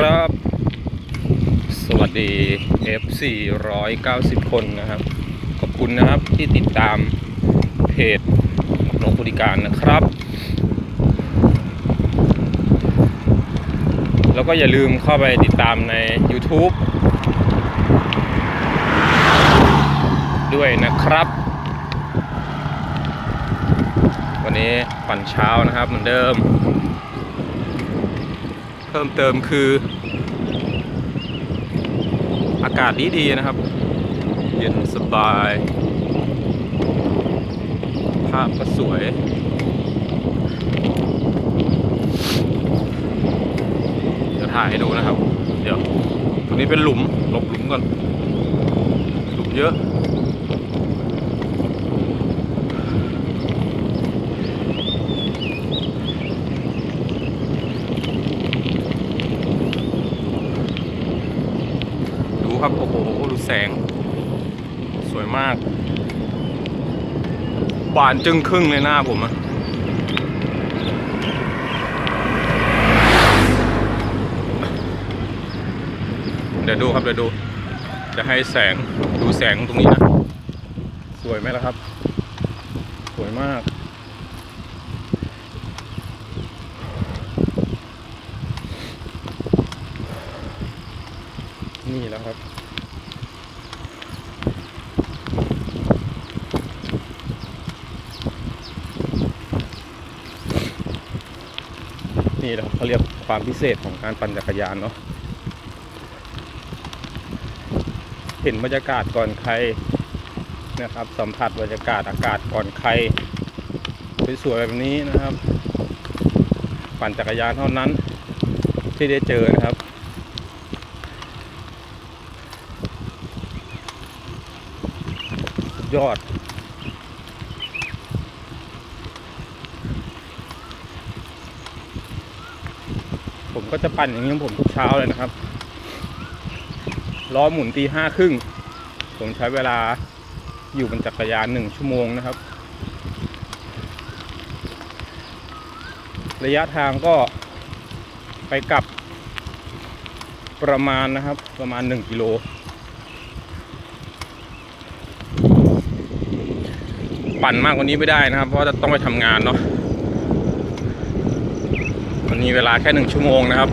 ครับ สวัสดี F 490 คนนะครับ ขอบคุณนะครับที่ติดตามเพจหลวงพุธิการนะครับ แล้วก็อย่าลืมเข้าไปติดตามใน YouTube ด้วยนะครับ วันนี้ปั่นเช้านะครับเหมือนเดิม เพิ่มเติมคือ อากาศดีดีๆนะครับ เย็นสบาย ภาพก็สวยเดี๋ยวถ่ายให้ดูนะครับ เดี๋ยวตรงนี้เป็นหลุมหลบหลุมก่อน หลุมเยอะ ครับโอ้โหดูแสง สวยมาก บานจึงครึ่งเลยหน้าผมอะเดี๋ยวดูครับเดี๋ยวดู จะให้แสงดูแสงตรงนี้นะ สวยไหมล่ะครับ สวยมาก นี่แล้วครับ นี่แหละครับเขาเรียกความพิเศษของการปั่นจักรยานเนาะเห็นบรรยากาศก่อนใครนะครับ สัมผัสบรรยากาศอากาศก่อนใครสวยๆแบบนี้นะครับ ปั่นจักรยานเท่านั้นที่ได้เจอนะครับ สุด ยอด ผมก็จะปั่นอย่างนี้ของผมทุกเช้าเลยนะครับล้อหมุนตีห้าครึ่ง ผมใช้เวลาอยู่บนจักรยานหนึ่งชั่วโมงนะครับ ระยะทางก็ไปกลับประมาณนะครับประมาณหนึ่งกิโล ปั่นมากกว่านี้ไม่ได้นะครับ เพราะจะต้องไปทำงานเนาะวันนี้เวลาแค่หนึ่งชั่วโมงนะครับ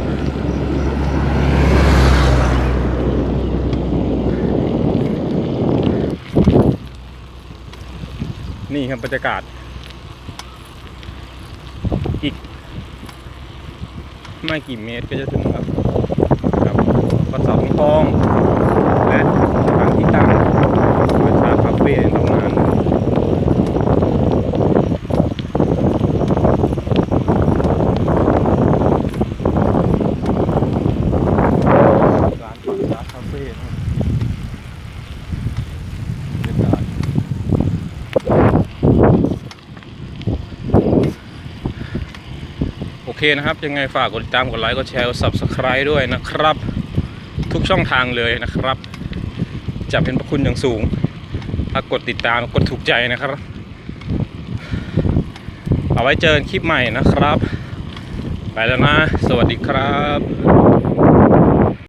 นี่ครับบรรยากาศ อีก ไม่กี่เมตรก็จะถึงครับครับวัดเสาทองและทางที่ตั้งประชาคาเฟ่ตรงนั้น ร้านปักร้านคาเฟ่นะครับบรรยากาศโอ เคนะครับ ยังไงฝากกดติดตามกดไลค์กดแชร์กด subscribe ด้วยนะครับ ทุกช่องทางเลยนะครับ จะเป็นพระคุณอย่างสูงถ้ากดติดตามกดถูกใจนะครับ เอาไว้เจอคลิปใหม่นะครับ ไปแล้วนะ สวัสดีครับ